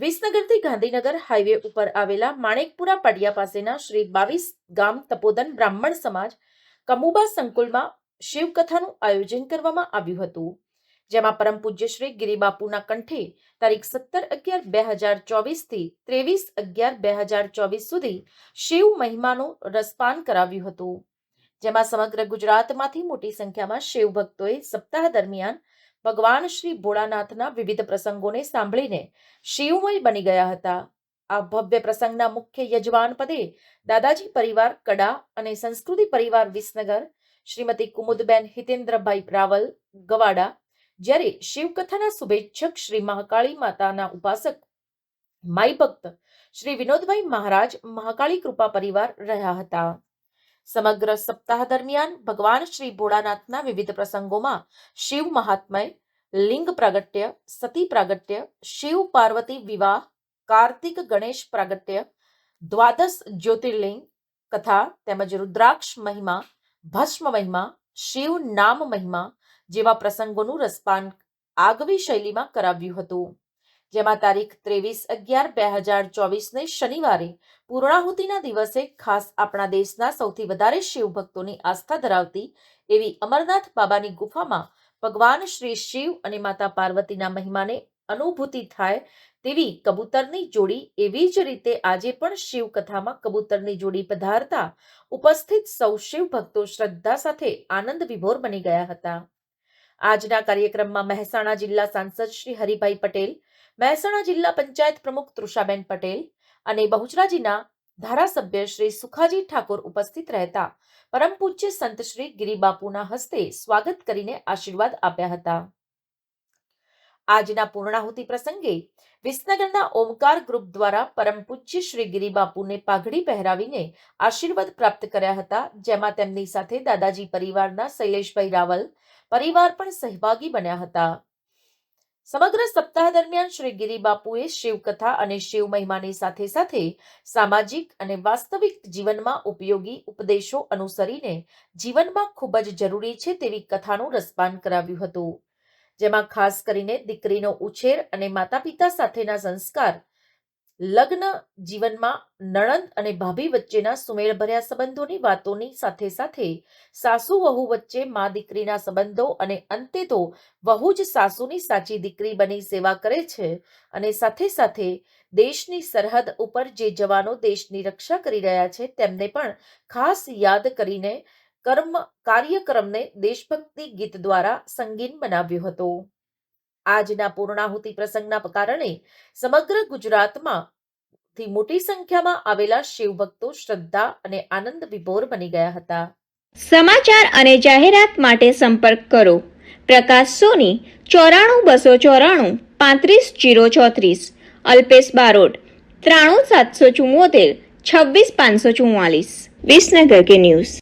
વિસનગરથી Gandhinagar highway ઉપર આવેલા માણેકપુરા પાડિયા પાસેના શ્રી બાવીસ ગામ તપોદન બ્રાહ્મણ સમાજ કમુબા સંકુલમાં શિવકથાનું આયોજન કરવામાં આવ્યું હતું. જેમાં પરમ પૂજ્ય શ્રી ગિરિબાપુના કંઠે તારીખ સત્તર અગિયાર બે હજાર ચોવીસથી ત્રેવીસ અગિયાર બે હજાર ચોવીસ સુધી શિવ મહિમાનું રસપાન કરાવ્યું હતું. જેમાં સમગ્ર ગુજરાતમાંથી મોટી સંખ્યામાં શિવ ભક્તોએ સપ્તાહ દરમિયાન ભગવાન શ્રી ભોળાનાથના વિવિધ પ્રસંગોને સાંભળીને શિવમય બની ગયા હતા. આ ભવ્ય પ્રસંગના મુખ્ય યજમાન પદે દાદાજી પરિવાર, કડા અને સંસ્કૃતિ પરિવાર વિસનગર, શ્રીમતી કુમુદબેન હિતેન્દ્રભાઈ રાવલ, ગવાડા જ્યારે શિવકથાના શુભેચ્છક શ્રી મહાકાળી માતાના ઉપાસક માઈ ભક્ત શ્રી વિનોદભાઈ મહારાજ મહાકાળી કૃપા પરિવાર રહ્યા હતા. સમગ્ર સપ્તાહ દરમિયાન ભગવાન શ્રી ભોળાનાથના વિવિધ પ્રસંગોમાં શિવ મહાત્મય, લિંગ પ્રાગટ્ય, સતી પ્રાગટ્ય, શિવ પાર્વતી વિવાહ, કાર્તિક ગણેશ પ્રાગટ્ય, દ્વાદશ જ્યોતિર્લિંગ કથા તેમજ રુદ્રાક્ષ મહિમા, ભસ્મ મહિમા, શિવ નામ મહિમા જેવા પ્રસંગોનું રસપાન આગવી શૈલીમાં કરાવ્યું હતું. જેમાં તારીખ ત્રેવીસ અગિયાર બે હજાર ચોવીસને શનિવારે પૂર્ણાહુતિના દિવસે ખાસ આપણા દેશના સૌથી વધારે શિવ ભક્તોની આસ્થા ધરાવતી એવી અમરનાથ બાબાની ગુફામાં ભગવાન શ્રી શિવ અને માતા પાર્વતીના મહિમાને અનુભૂતિ થાય તેવી કબૂતરની જોડી એવી જ રીતે આજે પણ શિવ કથામાં કબૂતરની જોડી પધારતા ઉપસ્થિત સૌ શિવ ભક્તો શ્રદ્ધા સાથે આનંદ વિભોર બની ગયા હતા. આજના કાર્યક્રમમાં મહેસાણા જિલ્લા સાંસદ શ્રી હરિભાઈ પટેલ, મહેસાણા જિલ્લા પંચાયત પ્રમુખ તૃષાબેન પટેલ અને બહુચરાજીના ધારાસભ્ય શ્રી સુખાજી ઠાકોર ઉપસ્થિત રહેતા પરમ પૂજ્ય સંત શ્રી ગિરિબાપુના હસ્તે સ્વાગત કરીને આશીર્વાદ આપ્યા હતા. આજના પૂર્ણાહુતિ પ્રસંગે વિસનગરના ઓમકાર ગ્રુપ દ્વારા પરમ પૂજ્ય શ્રી ગિરિબાપુને પાઘડી પહેરાવીને આશીર્વાદ પ્રાપ્ત કર્યા હતા, જેમાં તેમની સાથે દાદાજી પરિવારના શૈલેષભાઈ રાવલ પરિવાર પણ સહભાગી બન્યા હતા. સમગ્ર સપ્તાહ દરમિયાન શ્રી ગિરિબાપુએ શિવકથા અને શિવ મહિમાની સાથે સાથે સામાજિક અને વાસ્તવિક જીવનમાં ઉપયોગી ઉપદેશો અનુસરીને જીવનમાં ખૂબ જ જરૂરી છે તેવી કથાનું રસપાન કરાવ્યું હતું. જેમાં ખાસ કરીને દીકરીનો ઉછેર અને માતા પિતા સાથેના સંસ્કાર લગ્ન જીવનમાં નણંદ અને ભાભી વચ્ચેના સુમેળભર્યા સંબંધોની વાતોની સાથે સાથે સાસુ વહુ વચ્ચે મા દીકરીના સંબંધો અને અંતે તો વહુ જ સાસુની સાચી દીકરી બની સેવા કરે છે અને સાથે સાથે દેશની સરહદ ઉપર જે જવાનો દેશની રક્ષા કરી રહ્યા છે તેમને પણ ખાસ યાદ કરીને કર્મ કાર્યક્રમને દેશભક્તિ ગીત દ્વારા સંગીન બનાવ્યો હતો. આજના પૂર્ણાહુતિ પ્રસંગના કારણે સમગ્ર ગુજરાતમાં થી મોટી સંખ્યામાં આવેલા શિવભક્તો શ્રદ્ધા અને આનંદ વિભોર બની ગયા હતા. સમાચાર અને જાહેરાત માટે સંપર્ક કરો. પ્રકાશ સોની, ચોરાણું બસો ચોરાણું, પાંત્રીસ જીરો ચોત્રીસ. અલ્પેશ બારોટ, ત્રાણું સાતસો ચુમ્મોતેર છવ્વીસ પાંચસો ચુમ્માલીસ વિસનગર કે ન્યૂઝ.